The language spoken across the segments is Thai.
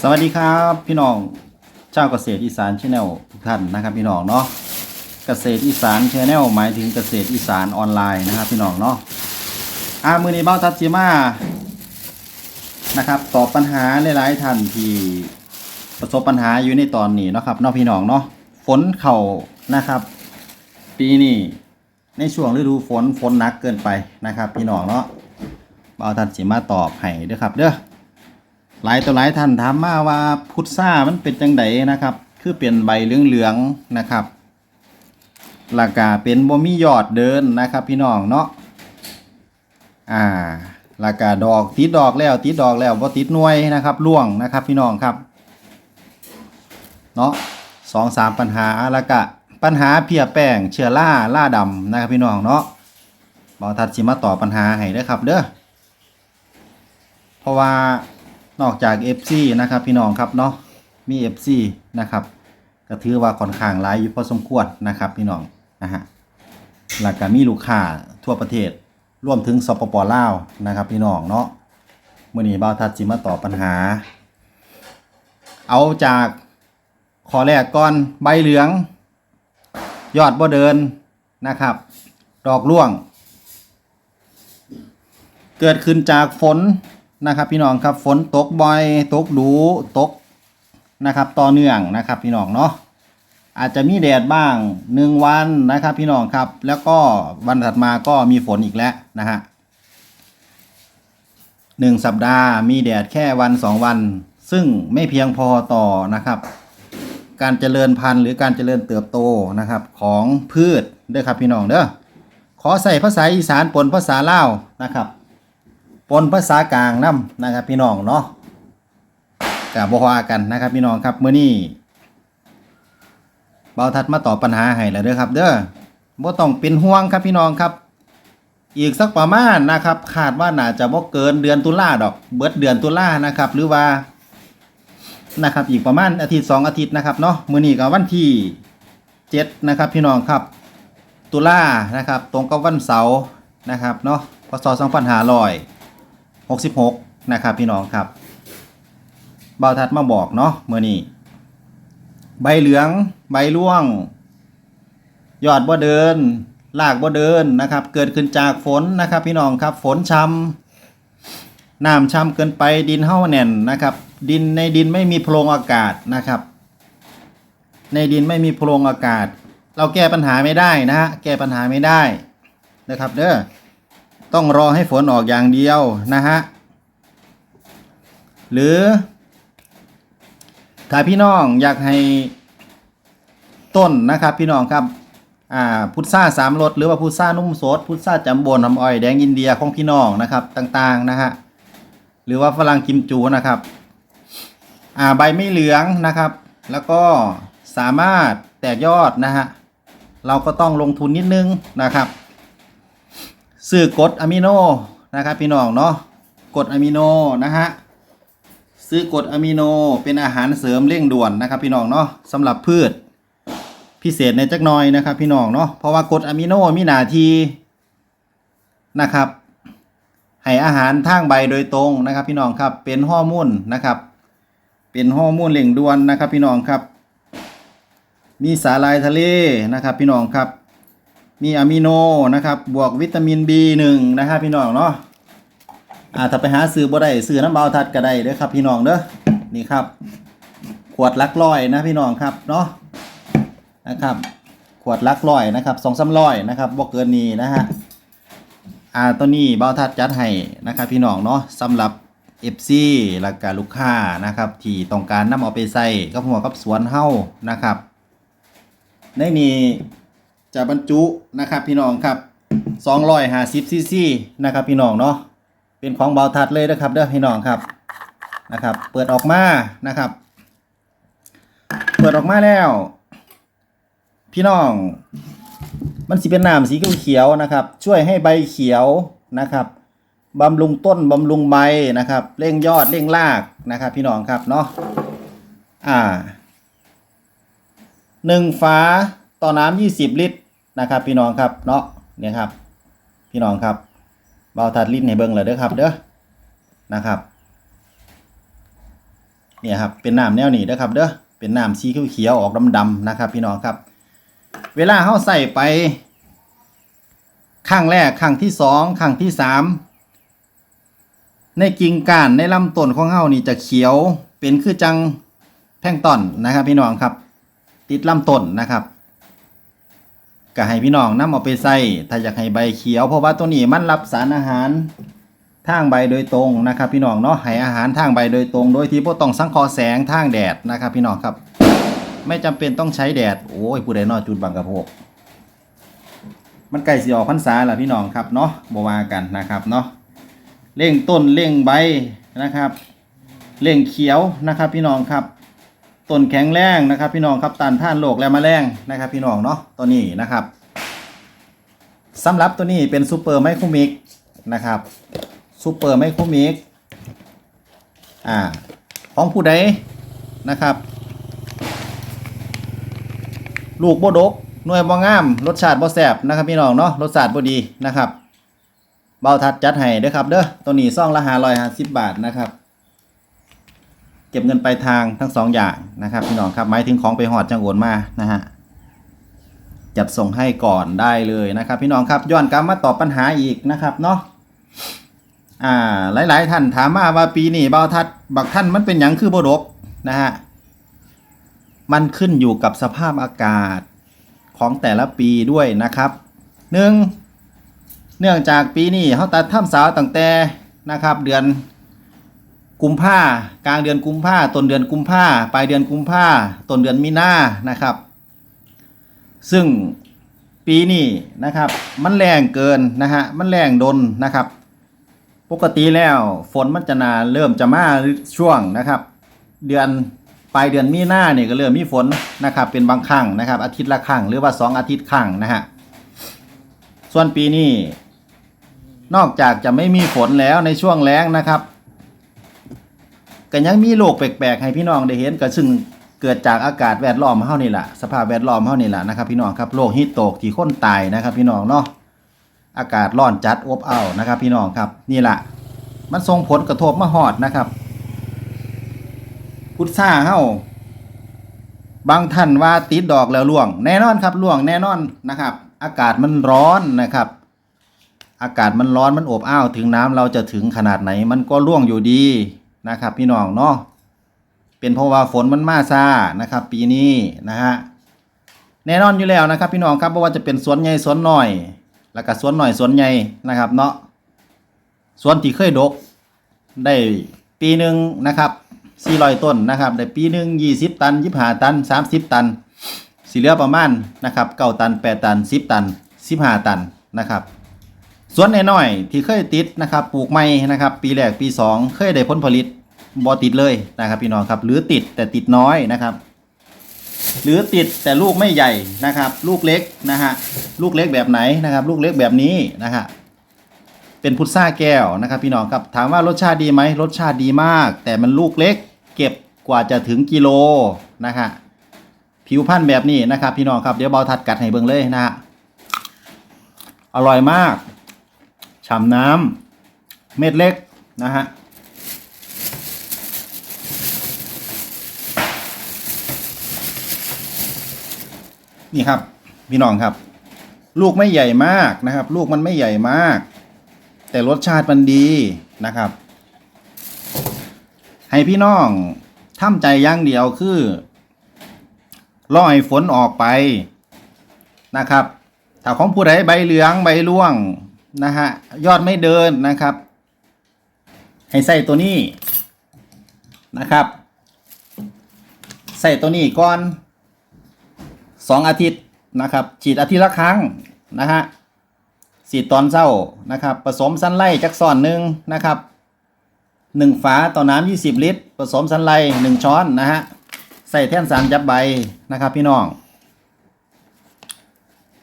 สวัสดีครับ พี่น้องเจ้าเกษตรอีสานชาแนลทุกท่านนะครับ พี่น้องเนาะเกษตรอีสานชาแนลหมายถึงเกษตรอีสานออนไลน์นะครับ พี่น้องเนาะอามือนี้เบ้าทัดจิมานะครับตอบปัญหาหลายๆท่านที่ประสบปัญหาอยู่ในตอนนี้เนาะครับเนาะพี่น้องเนาะฝนเข่านะครับ ปีนี้ในช่วงฤดูฝนฝนหนักเกินไปนะครับ พี่น้องเนาะเบ้าทัดจิมาตอบให้ด้อครับเด้อ หลายต่อหลายท่านถามมาว่าพุทรามันเป็นจังไดนะครับ คือเป็นใบเหลืองๆนะครับหลักกาเป็นบ่มียอดเดินนะครับ พี่น้องเนาะอ่าหลักกาดอกติดดอกแล้วติดดอกแล้วบ่ติดหน่วยนะครับร่วงนะครับ พี่น้องครับเนาะสองสามปัญหาแล้วก็ปัญหาเพียแป้งเชื้อราล่าดำนะครับ พี่น้องเนาะบอทัดสิมาตอบปัญหาให้เด้ครับ เด้อเพราะว่า นอกจาก FC นะครับพี่น้องครับเนาะมี FC นะครับก็ถือว่าค่อนข้างหลายอยู่พอสมควรนะครับพี่น้องนะฮะแล้วก็มีลูกค้าทั่วประเทศรวมถึงสปปลาวนะครับพี่น้องเนาะมื่อนี้บ่าวทัดจิมาตอบปัญหา เอาจากขอแรกก่อนใบเหลือง ยอดบ่เดินนะครับ ดอกร่วง เกิดขึ้นจากฝน นะครับพี่น้องครับฝนตกบ่อยตกดูตกนะครับต่อเนื่องนะครับพี่น้องเนาะอาจจะมีแดดบ้างหนึ่งวันนะครับพี่น้องครับ แล้วก็วันถัดมาก็มีฝนอีกแล้วนะฮะหนึ่งสัปดาห์มีแดดแค่วันสองวัน ซึ่งไม่เพียงพอต่อนะครับ การเจริญพันธุ์หรือการเจริญเติบโตนะครับของพืชเด้อครับพี่น้องเด้อขอใส่ภาษาอีสานปนภาษาลาวนะครับ ปนภาษากลางนํนะครับพี่น้องเนาะกับบว่ากันนะครับพี่น้องครับเมื้อนี้เบาทัดมาตอบปัญหาให้แล้วเด้อครับ เด้อบ่ต้องเป็นห่วงครับพี่น้องครับ อีกสักประมาณนะครับคาดว่าน่าจะบ่เกินเดือนตุลาดอก เบิดเดือนตุลานะครับ หรือว่านะครับอีกประมาณอาทิตย์สองอาทิตย์นะครับเนาะมื้อนี้ก็วันที่เจ็ดนะครับพี่น้องครับ ตุลานะครับ ตรงกับวันเสาร์นะครับเนาะพศ2500 66 นะครับพี่น้องครับเบาทัดมาบอกเนาะเมื่อนี้ใบเหลืองใบร่วง ยอดบ่เดินรากบ่เดินนะครับ เกิดขึ้นจากฝนนะครับ พี่น้องครับฝนช้ำน้ำช้ำเกินไปดินเห่าแน่นนะครับ ดินในดินไม่มีโพรงอากาศนะครับ ในดินไม่มีโพรงอากาศ เราแก้ปัญหาไม่ได้นะฮะแก้ปัญหาไม่ได้นะครับ เด้อ ต้องรอให้ฝนออกอย่างเดียวนะฮะ หรือ ถ้าพี่น้องอยากให้ต้นนะครับพี่น้องครับ อ่าพุทราสามรสหรือว่าพุทรานุ่มสดพุทราจำโบนน้ำอ้อยแดงอินเดียของพี่น้องนะครับต่างๆนะฮะ หรือว่าฝรั่งกิมจูนะครับ อ่าใบไม่เหลืองนะครับ แล้วก็สามารถแตกยอดนะฮะ เราก็ต้องลงทุนนิดนึงนะครับ ซื้อกดอะมิโนนะครับพี่น้องเนาะกดอะมิโนนะฮะซื้อกดอะมิโนเป็นอาหารเสริมเร่งด่วนนะครับพี่น้องเนาะสำหรับพืช พิเศษในจักหน่อยนะครับพี่น้องเนาะเพราะว่ากดอะมิโนมีหน้าที่นะครับให้อาหารทางใบโดยตรงนะครับ พี่น้องครับเป็นฮอร์โมนนะครับเป็นฮอร์โมนเร่งด่วนนะครับพี่น้องครับ มีสาหร่ายทะเลนะครับพี่น้องครับ มีอะมิโนนะครับบวกวิตามิน B1 นะครับพี่น้องเนาะอ่าถ้าไปหาซื้อบ่ได้ซื้อน้ำเบาทัดก็ได้เด้อครับพี่น้องเด้อนี่ครับ ขวดลักร้อยนะพี่น้องครับเนาะนะครับขวดลักร้อยนะครับสองสามร้อยนะครับบ่เกินนี้นะฮะอ่าตัวนี้เบาทัดจัดให้นะครับพี่น้องเนาะสำหรับ FC และก็ลูกค้านะครับ ที่ต้องการนำเอาไปใส่กับหัวกับสวนเฮานะครับ ในนี้ จะบรรจุนะครับพี่น้องครับ250ซีซีนะครับพี่น้องเนาะเป็นของเบาทัดเลยนะครับเด้อพี่น้องครับนะครับ เปิดออกมานะครับ เปิดออกมาแล้ว พี่น้อง มันสิเป็นน้ำสีเขียวนะครับ ช่วยให้ใบเขียวนะครับบำรุงต้นบำรุงใบนะครับเร่งยอดเร่งรากนะครับ พี่น้องครับเนาะอ่าหนึ่งฝาต่อน้ำยี่สิบลิตร นะครับ พี่น้องครับเนาะเนี่ยครับ พี่น้องครับเบาทัดลิตรให้เบิ่งเลยเด้อครับ เด้อนะครับเนี่ยครับเป็นน้ำแนวนี้เด้อครับ เด้อเป็นน้ำสีเขียวออกดำๆนะครับ พี่น้องครับ เวลาเฮาใส่ไปข้างแรกข้างที่สองข้างที่สามในกิ่งก้านในลำต้นของเฮานี่จะเขียวเป็นคือจังแท่งต้นนะครับ พี่น้องครับ ติดลำต้นนะครับ ก็ให้พี่น้องนำเอาไปใส่ถ้าอยากให้ใบเขียว เพราะว่าตัวนี้มันรับสารอาหารทางใบโดยตรงนะครับพี่น้องเนาะให้อาหารทางใบโดยตรง โดยที่บ่ต้องสังเคราะห์แสงทางแดดนะครับพี่น้องครับ ไม่จำเป็นต้องใช้แดดโอ้ยผู้ใดนอจุดบังกระโพกมันใกล้สิออกพรรษาแล้วพี่น้องครับเนาะบวากันนะครับเนาะเร่งต้นเร่งใบนะครับเร่งเขียวนะครับพี่น้องครับ ต้นแข็งแรงนะครับ พี่น้องครับต้านทานโรคและแมลงนะครับ พี่น้องเนาะตัวนี้นะครับสำหรับตัวนี้เป็นซูเปอร์ไมโครมิกนะครับซูเปอร์ไมโครมิกอ่าของผู้ใดนะครับ ลูกโบดกหน่วยบ่งาม รสชาติบ่แซ่บนะครับ พี่น้องเนาะรสชาติบ่ดีนะครับ เบาทัดจัดให้เด้อครับเด้อตัวนี้ซ่องละ550บบาทนะครับ ก็บเงินปลายทางทั้งสองอย่างนะครับพี่น้องครับหมายถึงของไปหอดจังโอนมานะฮะจัดส่งให้ก่อนได้เลยนะครับ พี่น้องครับย้อนกลับมาตอบปัญหาอีกนะครับเนาะอ่าหลาย ๆ ท่านถามมาว่าปีนี้เบาทัดบักท่านมันเป็นหยังคือบดกนะฮะมันขึ้นอยู่กับสภาพอากาศของแต่ละปีด้วยนะครับหนึ่งเนื่องจากปีนี้เขาตัดถ้ำสาวตั้งแต่นะครับ เดือน กุมภากลางเดือนกุมภาต้นเดือนกุมภาปลายเดือนกุมภาต้นเดือนมีนานะครับ ซึ่งปีนี้นะครับ มันแรงเกินนะฮะมันแรงดนนะครับ ปกติแล้วฝนมันจะนาเริ่มจะมาช่วงนะครับ เดือนปลายเดือนมีนาเนี่ยก็เริ่มมีฝนนะครับ เป็นบางครั้งนะครับ อาทิตย์ละครั้งหรือว่าสองอาทิตย์ครั้งนะฮะส่วนปีนี้นอกจากจะไม่มีฝนแล้วในช่วงแล้งนะครับ ก็ยังมีโรคแปลกๆ ให้พี่น้องได้เห็นก็ซึ่งเกิดจากอากาศแวดล้อมเฮานี่แหละสภาพแวดล้อมเฮานี่แหละนะครับพี่น้องครับโรคฮิตโตกที่คนตายนะครับ พี่น้องเนาะอากาศร้อนจัดอบอ้าวนะครับ พี่น้องครับนี่แหละมันส่งผลกระทบมาหอดนะครับพุทธาเฮาบางท่านว่าติดดอกแล้วล่วง แน่นอนครับล่วงแน่นอนนะครับ อากาศมันร้อนนะครับ อากาศมันร้อนมันอบอ้าวถึงน้ำเราจะถึงขนาดไหน มันก็ร่วงอยู่ดี นะครับ พี่น้องเนาะเป็นเพราะว่าฝนมันมาซานะครับ ปีนี้นะฮะแน่นอนอยู่แล้วนะครับ พี่น้องครับเพราะว่าจะเป็นสวนใหญ่สวนหน้อย แล้วก็สวนหน่อยสวนใหญ่นะครับ เนาะสวนที่เคยดก ได้ปีหนึ่งนะครับ400ต้นนะครับได้ปีหนึ่ง20ตัน25ตัน30ตันสีเหลือประมาณนะครับ9ตัน8ตัน10ตัน15ตันนะครับ ส่วนน้อยๆที่เคยติดนะครับปลูกใหม่นะครับ ปีแรกปี 2 เคยได้ผลผลิตบ่ติดเลยนะครับพี่น้องครับ หรือติดแต่ติดน้อยนะครับ หรือติดแต่ลูกไม่ใหญ่นะครับ ลูกเล็กนะฮะลูกเล็กแบบไหนนะครับ ลูกเล็กแบบนี้นะฮะเป็นพุทราแก้วนะครับ พี่น้องครับถามว่ารสชาติดีไหมรสชาติดีมาก แต่มันลูกเล็ก เก็บกว่าจะถึงกิโลนะฮะผิวพันธุ์แบบนี้นะครับ พี่น้องครับเดี๋ยวเบาทัดกัดให้เบิ่งเลยนะฮะอร่อยมาก ฉ่ำน้ำเม็ดเล็กนะฮะนี่ครับพี่น้องครับ ลูกไม่ใหญ่มากนะครับ ลูกมันไม่ใหญ่มาก แต่รสชาติมันดีนะครับ ให้พี่น้องทำใจอย่างเดียวคือรอให้ฝนออกไปนะครับ ถ้าของผู้ใดใบเหลืองใบร่วง นะฮะยอดไม่เดินนะครับ ให้ใส่ตัวนี้นะครับใส่ตัวนี้ก่อนสองอาทิตย์นะครับ ฉีดอาทิตย์ละครั้งนะฮะสีดตอนเศร้านะครับ ผสมสันไล่จักส่อนหนึ่งนะครับหนึ่งฝาต่อน้ำยี่สิบลิตร ผสมสันไล่หนึ่งช้อนนะฮะใส่แท่นสารจับใบนะครับพี่น้อง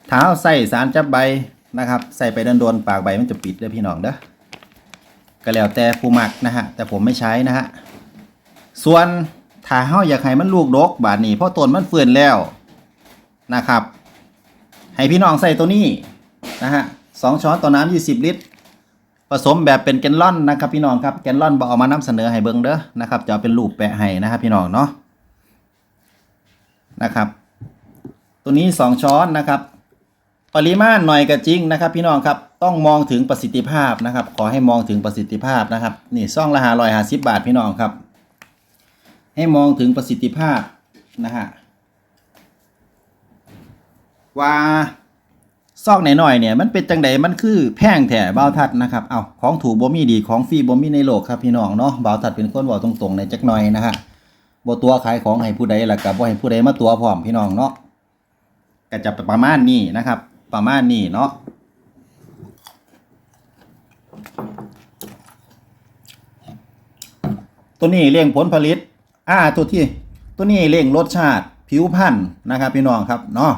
เท้าใส่สารจับใบ นะครับ ใส่ไปโดนๆปากใบมันจะปิดเด้พี่น้องเด้อก็แล้วแต่ผู้มักนะฮะแต่ผมไม่ใช้นะฮะส่วนถ้าเฮาอยากให้มันลูกดกบาดนี้เพราะต้นมันเฟื่อนแล้วนะครับ ให้พี่น้องใส่ตัวนี้นะฮะสองช้อนต่อน้ำยี่สิบลิตร ผสมแบบเป็นแกนลอนนะครับ พี่น้องครับแกนลอนบ่เอามานำเสนอให้เบิ่งเด้อนะครับจะเอเป็นรูปแปะให้นะครับพี่น้องเนาะนะครับ ตัวนี้ 2 ช้อนนะครับ ปริมาณหน่อยก็จริงนะครับ พี่น้องครับต้องมองถึงประสิทธิภาพนะครับ ขอให้มองถึงประสิทธิภาพนะครับนี่ซ่องละหาร้อยหาสิบบาทพี่น้องครับ ให้มองถึงประสิทธิภาพนะฮะว่าซอกหน่อยๆเนี่ยมันเป็นจังไดมันคือแพงแถเบาทัดนะครับ เอาของถูกบ่มีดีของฟรีบ่มีในโลกครับพี่น้องเนาะเบาทัดเป็นคนบอกตรงๆในจักหน่อยนะฮะบ่ตัวขายของให้ผู้ใดล่ะกับบ่ให้ผู้ใดมาตัวพร้อมพี่น้องเนาะก็จะประมาณนี้นะครับ ประมาณนี้เนาะตัวนี้เร่งผลผลิต อ่า ตัวที่ ตัวนี้เร่งรสชาติ ผิวพรรณนะครับพี่น้องครับเนาะ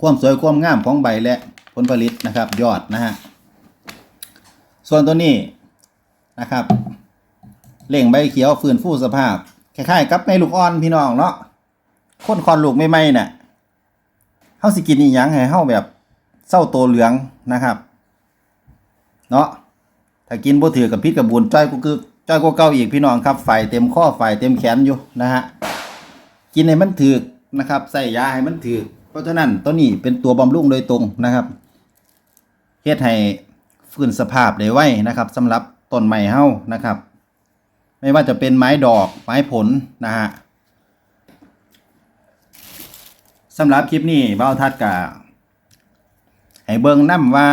ความสวยความงามของใบและผลผลิตนะครับ ยอดนะฮะ ส่วนตัวนี้นะครับเร่งใบเขียวฟื้นฟูสภาพ คล้ายๆ กับในลูกอ่อนพี่น้องเนาะคนคอนลูกไม่ไหมๆน่ะ เฮาสิกินอีหยังให้เฮาแบบเศร้าโตเหลืองนะครับ เนาะถ้ากินบ่ถือกับพิษกับบุญจ้อยกูคือจ้อยกูเก่าอีกพี่น้องครับไฟเต็มข้อไฟเต็มแขนอยู่นะฮะกินให้มันถือนะครับใส่ยาให้มันถือเพราะฉะนั้นตัวนี้เป็นตัวบำรุงโดยตรงนะครับเฮ็ดให้ฟื้นสภาพได้ไวนะครับสำหรับต้นไม้เฮานะครับ ไม่ว่าจะเป็นไม้ดอกไม้ผลนะฮะ สำหรับคลิปนี้เบ้าทัดกะให้เบิ่งนํว่า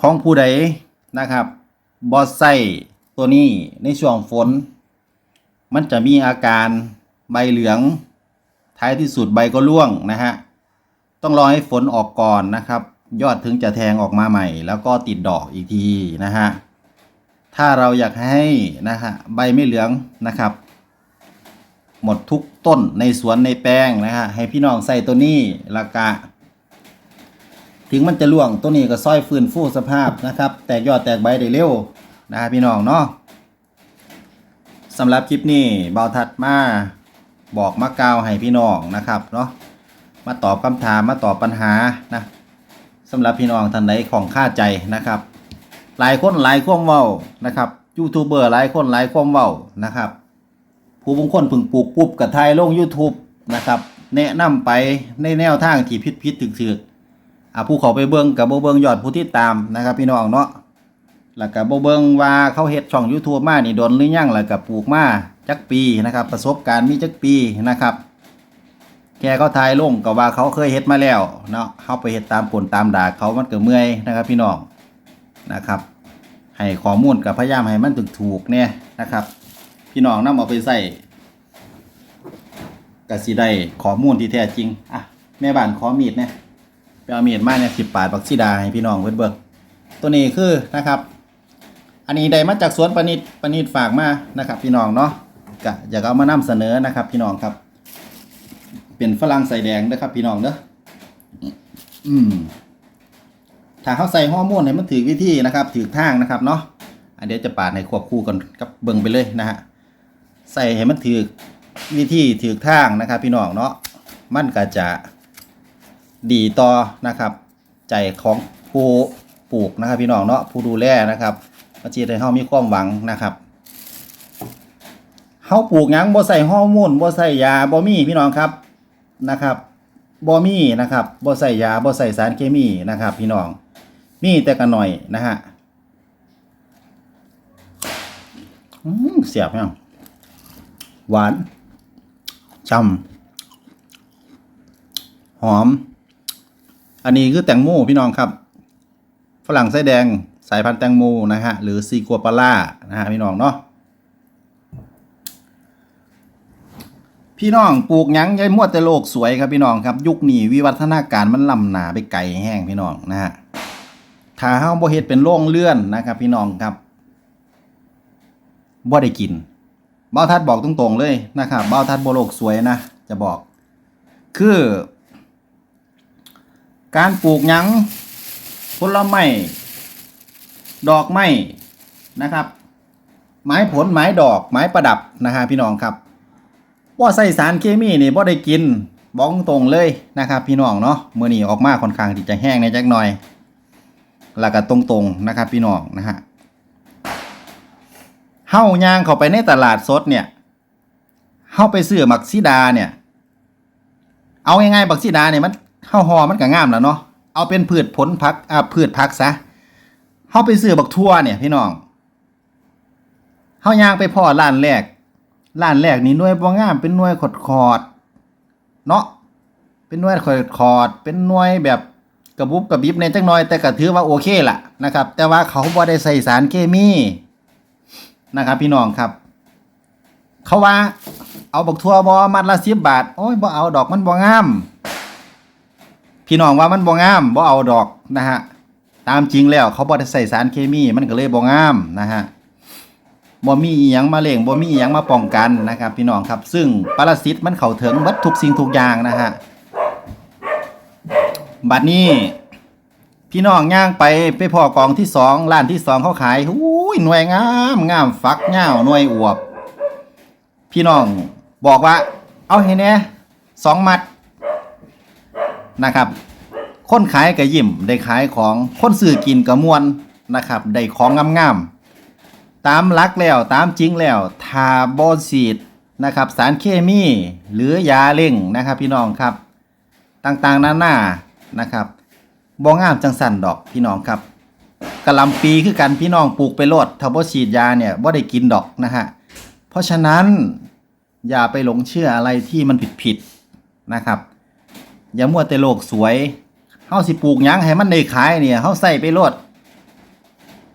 ของผู้ใดนะครับบอสไซตัวนี้ในช่วงฝน มันจะมีอาการใบเหลือง ท้ายที่สุดใบก็ร่วงนะฮะ ต้องรอให้ฝนออกก่อนนะครับ ยอดถึงจะแทงออกมาใหม่ แล้วก็ติดดอกอีกทีนะฮะ ถ้าเราอยากให้นะฮะใบไม่เหลืองนะครับ หมดทุกต้นในสวนในแปลงนะฮะให้พี่น้องใส่ตัวนี้ละกะ ถึงมันจะล่วงตัวนี้ก็ซ้อยฟื้นฟูสภาพนะครับ แตกยอดแตกใบได้เร็วนะครับพี่น้องเนาะสำหรับคลิปนี้เบาทัดมาบอกมากาวให้พี่น้องนะครับเนาะมาตอบคำถามมาตอบปัญหานะสำหรับพี่น้องท่านใดของค่าใจนะครับ หลายคนหลายความเว้านะครับยูทูบเบอร์หลายคนหลายความเว้านะครับ ผู้บางคนพึ่งปลูกปุ๊บกับไทยลง YouTube นะครับ แนะนำไปในแนวทางที่ผิดผิดๆถึกอะผู้เขาไปเบิ่งกับบ่เบิ่งยอดผู้ที่ตามนะครับ พี่น้องเนาะแล้วก็บเบิ่งว่าเขาเฮ็ดช่อง YouTube มานี่โดนหรือยังแล้วก็ปลูกมาจักปีนะครับ ประสบการณ์มีจักปีนะครับแกเขาทายลงก็ว่าเขาเคยเฮ็ดมาแล้วเนาะเฮาไปเฮ็ดตามกลตามด่าเขามันเก็เมื่อยนะครับ พี่น้องนะครับ ให้ข้อมูลกับพยายามให้มันถูกเนี่ยนะครับ พี่น้องนำเอาไปใส่ก็สิได้ข้อมูลที่แท้จริง อะ แม่บ้านขอมีดเนี่ยไปเอามีดมาเนี่ยสิบบาทบักซีดาให้พี่น้องเพิ่อนเบิ่งตัวนี้คือนะครับ อันนี้ได้มาจากสวนปนิดปนิดฝากมานะครับ พี่น้องเนาะก็อยากเอามานำเสนอนะครับ พี่น้องครับ เป็นฝรั่งใส่แดงนะครับ พี่น้องเด้ออืมถ้าเขาใส่ฮอร์โมนให้มันถือวิธีนะครับถือทางนะครับเนาะอันเดี๋ยวจะปาดให้ควบคู่กันกับเบิ่งไปเลยนะฮะ ใส่ให้มันถือวิธีถือทางนะครับ พี่น้องเนาะมันก็จะดีต่อนะครับ ใจของผู้ปลูกนะครับ พี่น้องเนาะผู้ดูแลนะครับมาจีให้เฮามีความหวังนะครับเฮาปลูกหยังบ่ใส่ฮอร์โมนบ่ใส่ยาบ่มีพี่น้องครับนะครับบ่มีนะครับบ่ใส่ยาบ่ใส่สารเคมีนะครับ พี่น้องมีแต่กันหน่อยนะฮะเสียบยัง หวานช่ำหอม อันนี้คือแตงโมพี่น้องครับ ฝรั่งไส้แดงสายพันธุ์แตงโมนะฮะ หรือซีกัวปาล่านะฮะพี่น้องเนาะพี่น้องปลูกยังยายมั่วแต่โลกสวยครับพี่น้องครับ ยุคนี้วิวัฒนาการมันล้ำหนาไปไกลแห้งพี่น้องนะฮะถ้าเฮาบ่เฮ็ดเป็นโรงเลื่อนนะครับ พี่น้องครับบ่ได้กิน บ้าทัดบอกตรงๆเลยนะครับเบ้าทัดโบโลกสวยนะ จะบอก คือ การปลูกยังผลไม้ดอกไม้นะครับ ไม้ผลไม้ดอกไม้ประดับนะฮะพี่น้องครับว่าใส่สารเคมีนี่บ่ได้กินบ้องตรงเลยนะครับ พี่น้องเนาะเมื้อนี้ออกมาค่อนข้างที่จะแห้งในจักหน่อยแล้วก็ตรงๆนะครับ พี่น้องนะฮะ เฮาย่างเข้าไปในตลาดสดเนี่ยเฮาไปซื้อบักซีดาเนี่ย เอาง่ายๆบักซีดาเนี่ยมันเฮาหอมันก็งามแล้วเนาะเอาเป็นพืชผลผักอ่าพืชผักซะเฮาไปซื้อบักทั่วเนี่ยพี่น้องเฮาย่างไปพ่อร้านแรกร้านแรกนี่หน่วยบ่งามเป็นหน่วยขอดๆเนาะเป็นหน่วยขอดๆเป็นหน่วยแบบกระบุบกระบิบในจังน้อยแต่ก็ถือว่าโอเคล่ะนะครับ แต่ว่าเขาบ่ได้ใส่สารเคมี นะครับ พี่น้องครับ เขาว่า เอาบักทั่วบอมัดละสิบบาท โอ้ยบ่เอาดอกมันบ่งาม พี่น้องว่ามันบ่งามบ่เอาดอกนะฮะตามจริงแล้วเขาบ่ได้ใส่สารเคมีมันก็เลยบ่งามนะฮะบ่มีอีหยังมาเล่งบ่มีอีหยังมาป้องกันนะครับ พี่น้องครับ ซึ่งปรสิตมันเข้าถึงเบัดทุกสิ่งทุกอย่างนะฮะบัดนี้ พี่น้องย่างไปไปพอกองที่สองร้านที่สองเขาขายอุ้ยหน่วยงามงามฟักเง่าหน่วยอวบ พี่น้องบอกว่า เอาเห็นแหน่สองมัดนะครับ คนขายก็ยิ้มได้ขายของคนซื้อกินก็มวนนะครับได้ของงามๆตามลักแล้วตามจริงแล้วทาบอสีดนะครับ สารเคมีหรือยาเล่งนะครับ พี่น้องครับ ต่างๆนานานะครับ บ่งามจังสันดอกพี่น้องครับกะหลำปีคือกันพี่น้องปลูกไปโลดถ้าบ่ฉีดยาเนี่ยบ่ได้กินดอกนะฮะเพราะฉะนั้นอย่าไปหลงเชื่ออะไรที่มันผิดๆนะครับ อย่ามัวแต่โลกสวยเฮาสิปลูกหยังให้มันได้ขายเนี่ยเฮาใส่ไปโลด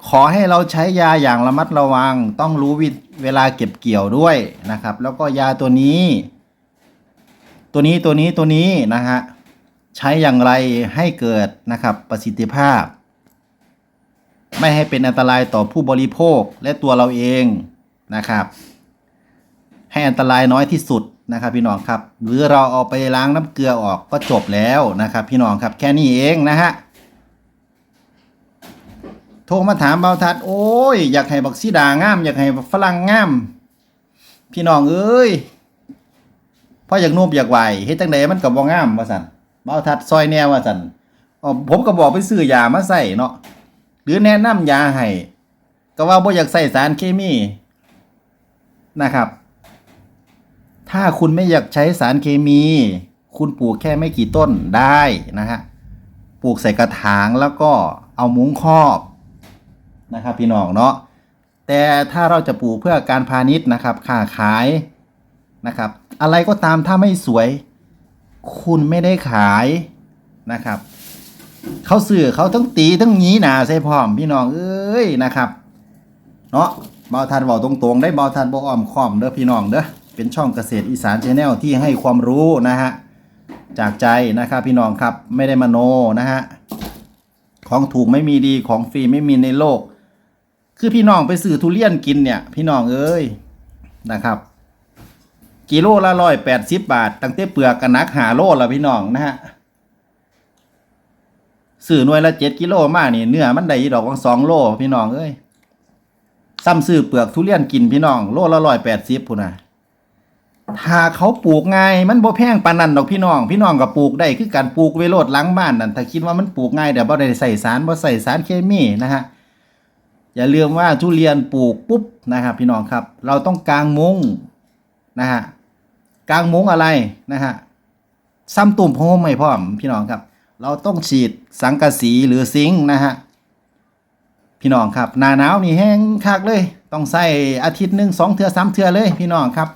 ขอให้เราใช้ยาอย่างระมัดระวัง ต้องรู้วิเวลาเก็บเกี่ยวด้วยนะครับ แล้วก็ยาตัวนี้ ตัวนี้ตัวนี้ตัวนี้นะฮะ ใช้อย่างไรให้เกิดนะครับประสิทธิภาพ ไม่ให้เป็นอันตรายต่อผู้บริโภคและตัวเราเองนะครับ ให้อันตรายน้อยที่สุดนะครับพี่น้องครับ หรือเราเอาไปล้างน้ำเกลือออกก็จบแล้วนะครับ พี่น้องครับแค่นี้เองนะฮะโทรมาถามเบาทัดโอ้ยอยากให้บักซีดางาม อยากให้ฝรั่งงาม พี่น้องเอ้ยเพราะอยากนูบอยากไหวเฮ็ดจังไดมันก็บ่งามว่าซั่น เบาทัดซอยแนวว่าซั่นผมก็บอกไปซื้อยามาใส่เนาะหรือแนะนำยาให้ก็ว่าบ่อยากใส่สารเคมีนะครับ ถ้าคุณไม่อยากใช้สารเคมี คุณปลูกแค่ไม่กี่ต้นได้นะฮะปลูกใส่กระถางแล้วก็เอามุ้งครอบนะครับ พี่น้องเนาะแต่ถ้าเราจะปลูกเพื่อการพาณิชย์นะครับค้าขายนะครับ อะไรก็ตามถ้าไม่สวย คุณไม่ได้ขายนะครับ เขาซื้อเขาทั้งตีทั้งหยีหนาใส่พร้อมพี่น้องเอ้ยนะครับเนาะเบาทันบอกตรงๆ ได้เบาทันบอกอ้อมคอมเด้อพี่น้องเด้อเป็นช่องเกษตรอีสานชาแนลที่ให้ความรู้นะฮะจากใจนะครับพี่น้องครับไม่ได้มโนนะฮะของถูกไม่มีดีของฟรีไม่มีในโลก คือพี่น้องไปซื้อทุเรียนกินเนี่ย พี่น้องเอ้ยนะครับ กิโลละร้อยแปดสิบบาท ตั้งแต่เปลือกกันนักหาโลละพี่น้องนะฮะซื้อหน่วยละเจ็ดกิโลมากนี่เนื้อมันได้ดอกวังสองโลพี่น้องเอ้ยซ้ำซื้อเปลือกทุเรียนกินพี่น้อง โลละร้อยแปดสิบพุ่นนะถ้าเขาปลูกง่ายมันบ่แพงปานนั้นดอกพี่น้อง พี่น้องก็ปลูกได้คือการปลูกไว้โลดหล้างบ้านนั่นถ้าคิดว่ามันปลูกง่ายเดี๋ยวบ่ได้ใส่สารบ่ใส่สารเคมีนะฮะอย่าลืมว่าทุเรียนปลูกปุ๊บนะครับ พี่น้องครับ เราต้องกางมุ้งนะฮะ กลางมุ้งอะไรนะฮะซ้ำตุ่มโฮมไม่พร้อมพี่น้องครับ เราต้องฉีดสังกะสีหรือซิงค์นะฮะพี่น้องครับ หน้าหนาวนี่แห้งคักเลย ต้องใส่อาทิตย์หนึ่งสองเทือสามเทือเลย พี่น้องครับ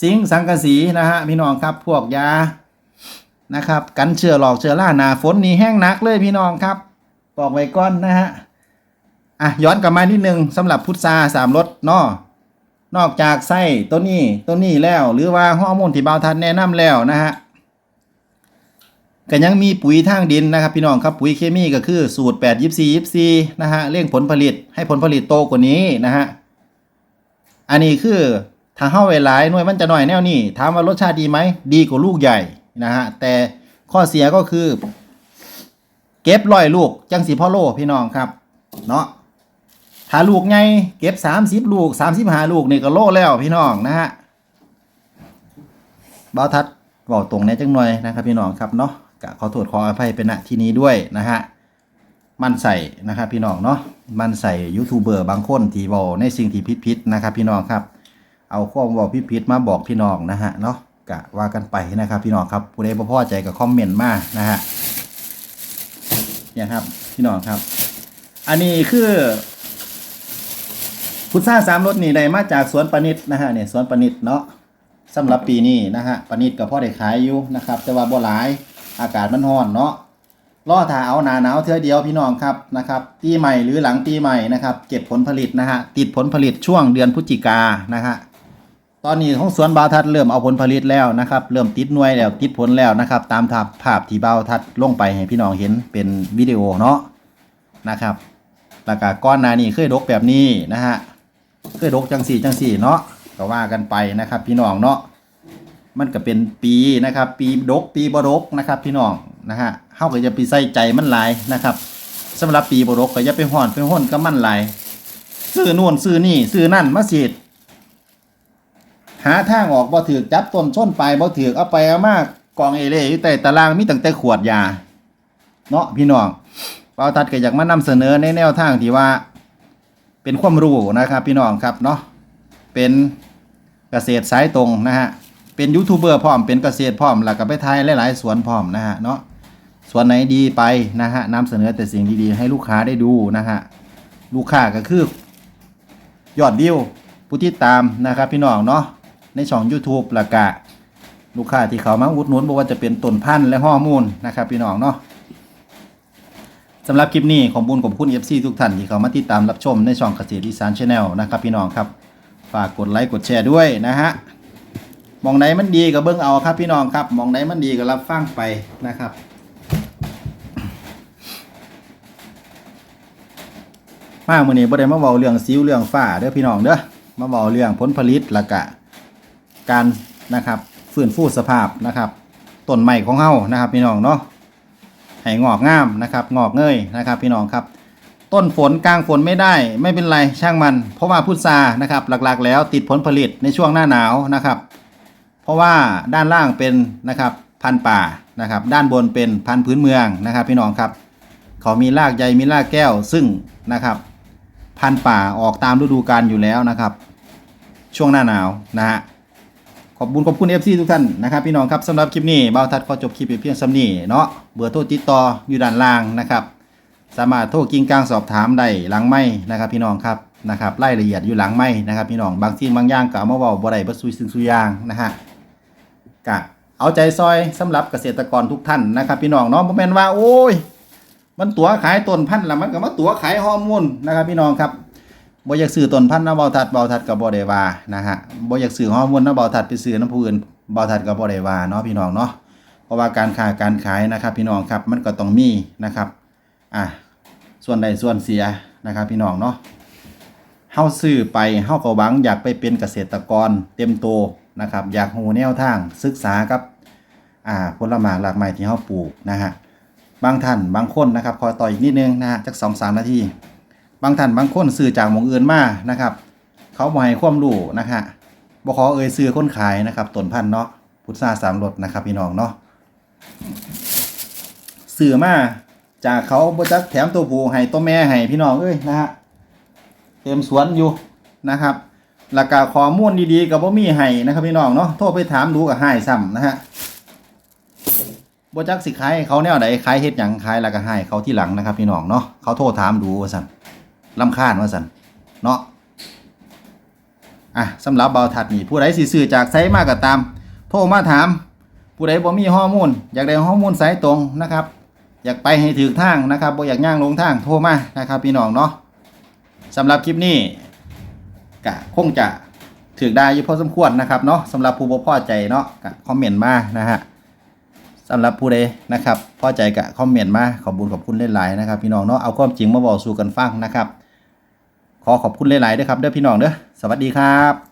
ซิงค์สังกะสีนะฮะพี่น้องครับ พวกยานะครับ กันเชื้อหลอกเชื้อราหนาฝนนี่แห้งนักเลยพี่น้องครับบอกไว้ก่อนนะฮะอะย้อนกลับมานิดนึงสำหรับพุทราสามรสเนาะ นอกจากไส้ตัวนี้ตัวนี้แล้วหรือว่าฮอร์โมนที่เบาทันแนะนำแล้วนะฮะก็ยังมีปุ๋ยทางดินนะครับ พี่น้องครับปุ๋ยเคมีก็คือสูตร 8 24 24นะฮะเร่งผลผลิตให้ผลผลิตโตกว่านี้นะฮะอันนี้คือถ้าเฮาไว้หลาหน่วยมันจะหน่อยแนวนี้ถามว่ารสชาติดีไหมดีกว่าลูกใหญ่นะฮะแต่ข้อเสียก็คือ เก็บร้อยลูกจังสีพ่อโลพี่น้องครับ เนาะ ถ้าลูกไงเก็บสามสิบลูกสามสิบหาลูกนี่ก็โลแล้วพี่น้องนะฮะบาทัดเว้าตรงแหน่จังหน่อยนะครับพี่น้องครับเนาะก็ขอโทษขออภัยเป็นณที่นี้ด้วยนะฮะมันใส่นะครับพี่น้องเนาะมันใส่ยูทูบเบอร์บางคนที่เว้าในสิ่งที่ผิดๆนะครับพี่น้องครับ เอาข้อมูลผิดๆมาบอกพี่น้องนะฮะเนาะกะว่ากันไปนะครับพี่น้องครับผู้ใดบ่พอใจก็คอมเมนต์มานะฮะเนี่ยครับพี่น้องครับ อันนี้คือ พุทราสามรสนี่ได้มาจากสวนปนิชนะฮะเนี่ยสวนปนิชเนาะสำหรับปีนี้นะฮะปนิชก็พอได้ขายอยู่นะครับ แต่ว่าบ่หลายอากาศมันร้อนเนาะรอถ้าเอาหนาหนาวเท่อเดียวพี่น้องครับนะครับปีใหม่หรือหลังปีใหม่นะครับ เก็บผลผลิตนะฮะติดผลผลิตช่วงเดือนพฤศจิกานะฮะตอนนี้ของสวนบาวทัดเริ่มเอาผลผลิตแล้วนะครับ เริ่มติดหน่วยแล้วติดผลแล้วนะครับ ตามภาพภาพที่บาวทัดลงไปให้พี่น้องเห็นเป็นวิดีโอเนาะนะครับแล้วก็ก้อนนานี่เคยดกแบบนี้นะฮะ เคยดกจังสี่จังสี่เนาะก็ว่ากันไปนะครับ พี่น้องเนาะมันก็เป็นปีนะครับ ปีดกปีบดกนะครับ พี่น้องนะฮะเฮาก็จะไปใส่ใจมันหลายนะครับสำหรับปีบดกก็อย่าไปห่อนไปห่นก็มันหลายซื้อนู่นซื้อนี่ซื้อนั่นมาสีดหาทางออกบ่ถือกจับต้นชนปลายบ่ถือกเอาไปเอามากกองเอเล่อยู่ใต้ตารางมีตั้งแต่ขวดยาเนาะพี่น้องเปาทัดก็อยากมานำเสนอในแนวทางที่ว่า เป็นความรู้นะครับพี่น้องครับเนาะเป็นเกษตรสายตรงนะฮะเป็นยูทูบเบอร์พร้อมเป็นเกษตรพร้อมแล้วก็ไปทายหลาย ๆ สวนพร้อมนะฮะเนาะสวนไหนดีไปนะฮะนำเสนอแต่สิ่งดีๆ ให้ลูกค้าได้ดูนะฮะลูกค้าก็คือยอดวิวผู้ติดตามนะครับ พี่น้องเนาะในช่อง YouTube ละกะลูกค้าที่เขามาอุดหนุนบอกว่าจะเป็นต้นพันธุ์และฮอร์โมนนะครับ พี่น้องเนาะ สำหรับคลิปนี้ขอบคุญขอบคุณ FC ทุกท่านที่เข้ามาติดตามรับชมในช่องเกษตรอีสานชาแนลนะครับพี่น้องครับฝากกดไลค์กดแชร์ด้วยนะฮะมองไหนมันดีก็เบิ่งเอาครับพี่น้องครับมองไหนมันดีก็รับฟังไปนะครับ มาเมื้อนี้บ่ได้มาเว้าเรื่องซิวเรื่องฟ้าเด้อพี่น้องเด้อมาเว้าเรื่องผลผลิตล้วก็การนะครับฟื้นฟูสภาพนะครับต้นไม้ของเฮานะครับพี่น้องเนาะ ให้งอกงามนะครับ งอกเงยนะครับ พี่น้องครับ ต้นฝนกลางฝนไม่ได้ไม่เป็นไรช่างมัน เพราะว่าพุทรานะครับ หลักๆ แล้วติดผลผลิตในช่วงหน้าหนาวนะครับ เพราะว่าด้านล่างเป็นนะครับพันธุ์ป่านะครับ ด้านบนเป็นพันธุ์พื้นเมืองนะครับ พี่น้องครับ เขามีรากใยมีรากแก้วซึ่งนะครับ พันธุ์ป่าออกตามฤดูกาลอยู่แล้วนะครับ ช่วงหน้าหนาวนะฮะ ขอบคุญขอบคุณ FC ทุกท่านนะครับพี่น้องครับสำหรับคลิปนี้บ่าวทัดขอจบคลิปเพียงสำนีเนาะเบอร์โทรติดต่ออยู่ด้านล่างนะครับสามารถโทรกิงกลางสอบถามได้หลังไม้นะครับพี่น้องครับนะครับรายละเอียดอยู่หลังไม้นะครับพี่น้องบางสิ่งบางอย่างก็เอามาเว้าบ่ได้บ่ซุยซึ่งซุยยางนะฮะกะเอาใจซอยสำหรับเกษตรกรทุกท่านนะครับพี่น้องเนาะบ่แม่นว่าโอ้ย มันตัวขายต้นพันธุ์ละมันก็มาตัวขายฮอร์โมนนะครับพี่น้องครับ บ่อยากซื้อต้นพันธุ์นะเบาทัดเบาทัดก็บ่ได้ว่านะฮะบ่อยากซื้อฮอร์โมนนะเบาทัดไปซื้อน้ำผู้อื่นเบาทัดก็บ่ได้ว่าเนาะพี่น้องเนาะเพราะว่าการค้าการขายนะครับ พี่น้องครับมันก็ต้องมีนะครับอะส่วนใดส่วนเสียนะครับ พี่น้องเนาะเฮาซื้อไปเฮาก็หวังอยากไปเป็นเกษตรกรเต็มโตนะครับ อยากรู้แนวทางศึกษากับอ่าผลไม้หลากหลายที่เฮาปลูกนะฮะบางท่านบางคนนะครับ ขอต่ออีกนิดนึงนะฮะจักสองสามนาที บางท่านบางคนซื้อจากหมองอื่นมานะครับ เขาบ่ให้ความรู้นะฮะบ่ขอเอ่ยซื้อคนขายนะครับต้นพันธุ์เนาะพุทราสามรสนะครับพี่น้องเนาะซื้อมาจากเขาบ่จักแถมตัวผู้ให้ตัวแม่ให้พี่น้องเอ้ยนะฮะเต็มสวนอยู่นะครับแล้วก็ข้อมูลดีๆก็บ่มีให้นะครับพี่น้องเนาะโทรไปถามดูก็ให้ซ้ำนะฮะบ่จักสิขายเขาแนวใดขายเฮ็ดหยังขายแล้วก็ให้เขาที่หลังนะครับพี่น้องเนาะเขาโทรถามดูว่าซั่น ลำคาญว่าซั่นเนาะอะสำหรับเบาทัดนี่ผู้ใดสิซื้อจากไสมากก็ตามโทรมาถาม ผู้ใดบ่มีฮอร์โมนอยากได้ฮอร์โมนสายตรงนะครับ อยากไปให้ถึกทางนะครับบ่อยากย่างลงทางโทรมานะครับพี่น้องเนาะสำหรับคลิปนี้ก็คงจะถือได้อยู่พอสมควรนะครับเนาะสำหรับผู้บ่พอใจเนาะก็คอมเมนต์มานะฮะสำหรับผู้ใดนะครับพอใจกะคอมเมนต์มาขอบคุญขอบคุณหลายนะครับ พี่น้องเนาะเอาความจริงมาบอกสู่กันฟังนะครับ ขอขอบคุณหลายๆด้วยครับเด้อพี่น้องเด้อสวัสดีครับ